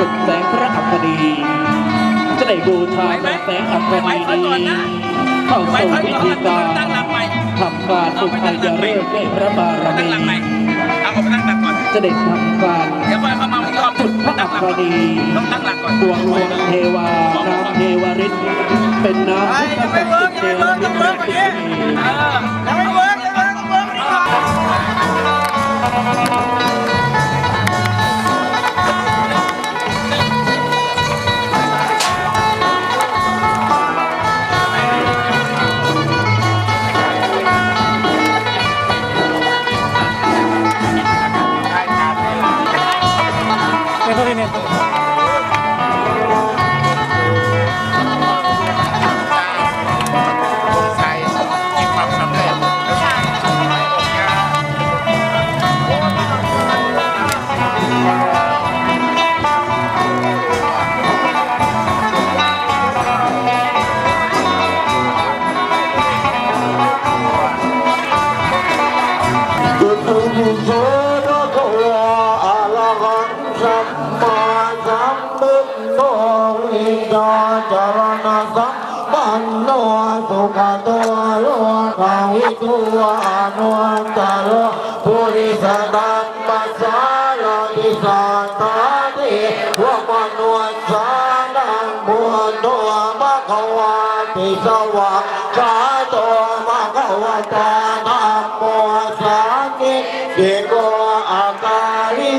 สุดแสงพระอัคดีจะได้บูชาแสงอัคดีนี้เข้าไปสู่พักพิก่อนธีการตั้งหลักใหม่ทำการสุขายาเริกด้วยพระบารตั้งมีหลักใหม่เอาผมตั้งหลักก่อนจะได้ทำการเดี๋ยวค่อยเข้ามาอีกรอบจุดพระอัตั้งหลักคก่อนดีต้องตั้งหลักก่อนบวงรวงเทวาน้ำเทวฤทธิ์เป็นน้ำพุทธศักดิ์สิทธิ์เทวฤทธิ์แห่งพิธีเออยังไม่เวิร์ก ใจาจรณสัมปันโนสุขโตโลกาวิทูอนุตโรปุริสดัมมัสสาลาอิสันตาติวะมโนสานังบุญโตมะขวาติสวะกาโตมะขวะตานะโมสานิเดโก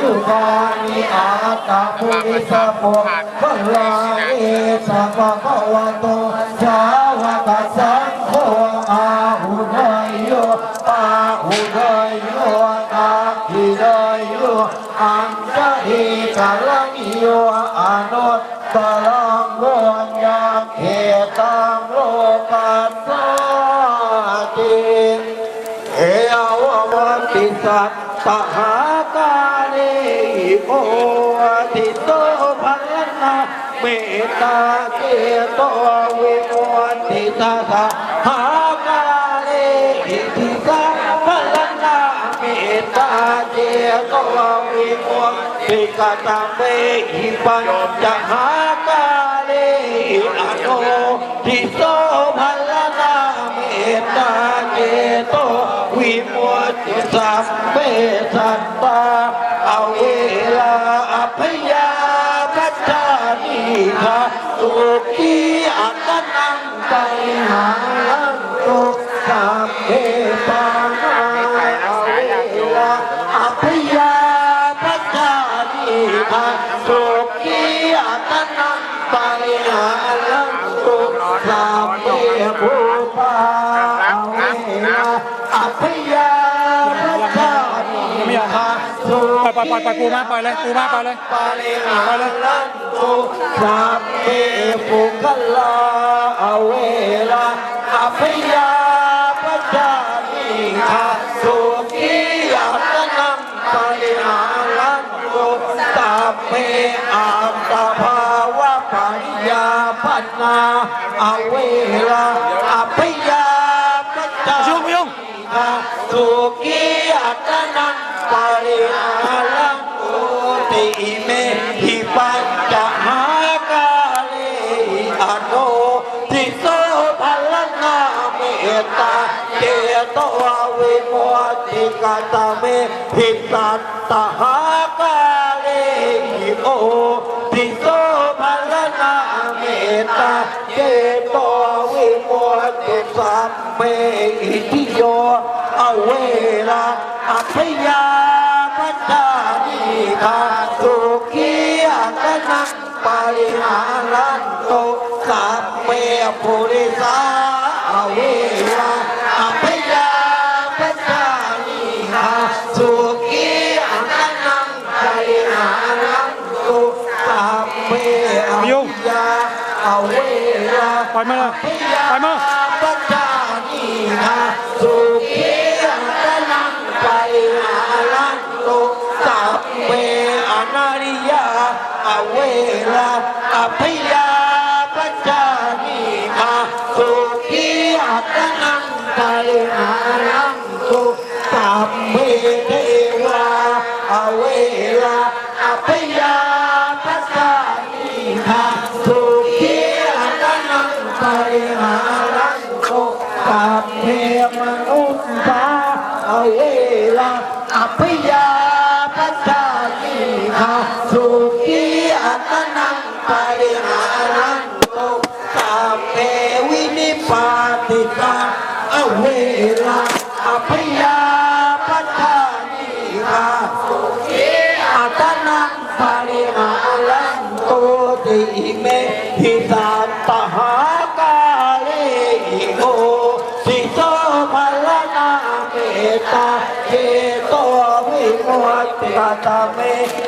ยุกานิอาตาปุริสะโพพลาเอสัพพะวะโตสาวกสังโฆอาหุเนยโยอาหุเนยโยอาหิเนยโยอันตะหิกาลังโยอนุตตรังโลญาเขตังโลกัสสาติเอววัติสัตตหา โอติโตภัลนาเมตตาเกโตวิโมติตาสหากาเนอิติสาภัลนาเมตตาเกโตวิโมติกาตาเมหิปัญจหากาเนอโนติโตภัลนาเมตตาเกโตวิมุตติสัพเพสัตตา นิคาสุขีอัตนังไตหาลังตุสัพเพปานาเอาเวลาอภยาปัจจานิคาสุขีอัตนังไตหาลังตุสัพเพภูปาเอาเวลาอัพยาพัชานิคาสุปล่อยปล่อยปล่อยปล่อยปูมาปล่อยเลยปูมาปล่อยเลยปาริหารันตุ สัพเพปุคลาอเวลาอัพยาพัชานิคาสุขียัตนังปาริหารันตุสัพเพอัตตภาวะปัญญาปัญนาอเวลาอัพยาพัชายุ่งไม่ยุ่งสุขีอัตนังปริหารังอุติ ตตาเจโตวิโมติกาตเมหิสัตตหากาเลโอทิโสภัลนาเมตตาเจโตวิโมติสัพเพอิทิโยอเวลาอัพยาปัจจานิคาสุขีอัตนังปาริหารันโตสัพเพปุริสา อยมือปล่อยมือปัจจานีนาสุขีอัตนังไปอาลันตุสัพเพอนาริยาอเวลาอภิยา นังไปอาลันตุสัพเทพมนุษย์สาอเวลาอภิยาปัจจานิหาสุขีอัตนังปริหารันตุสัพเพวินิปาติตาอเวลาอภิยา ตาเม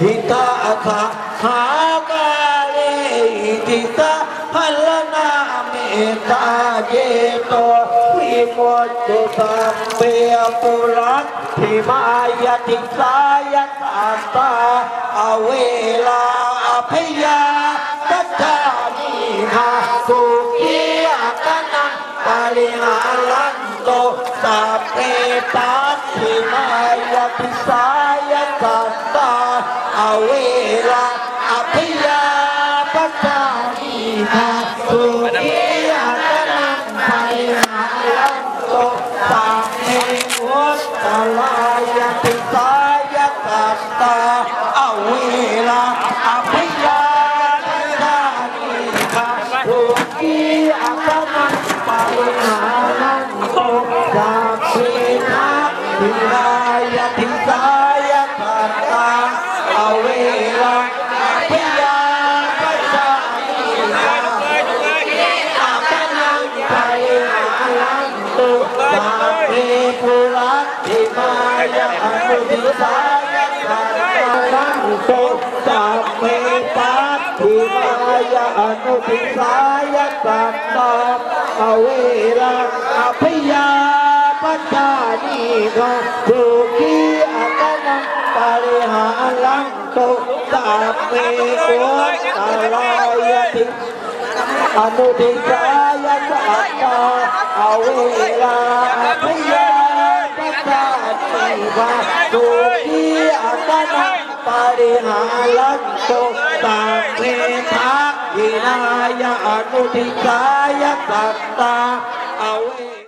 หิตาสะหากาเลหิตาภลนาเมตาเจโตวิมุตติตาเปปุรัตถิมายติสายตาตาอเวลาอภิยาตัจจานิหาสุขีอัตนังปาริหารันโตสัพเพปัตติมายติสา ยติสายตัตตาอเวลาพยาปัจจานิหาอาตนังปาริหารันโตสัพเพปุรัตติมายาอนุทิสายตัตตารันโตสัพเพปัตติมายอนุทิสายตัตตาอเวลาอภิยาปัจจา นิโกสุขีอัตนังปาริหารังโตสัพเพโอตลายติอนุทิสายสัตตาอเวลาอภิยาปัจจานิโกสุขีอัตนังปาริหารังโตสัพเพภะอินายะอนุทิสายสัตตาอเว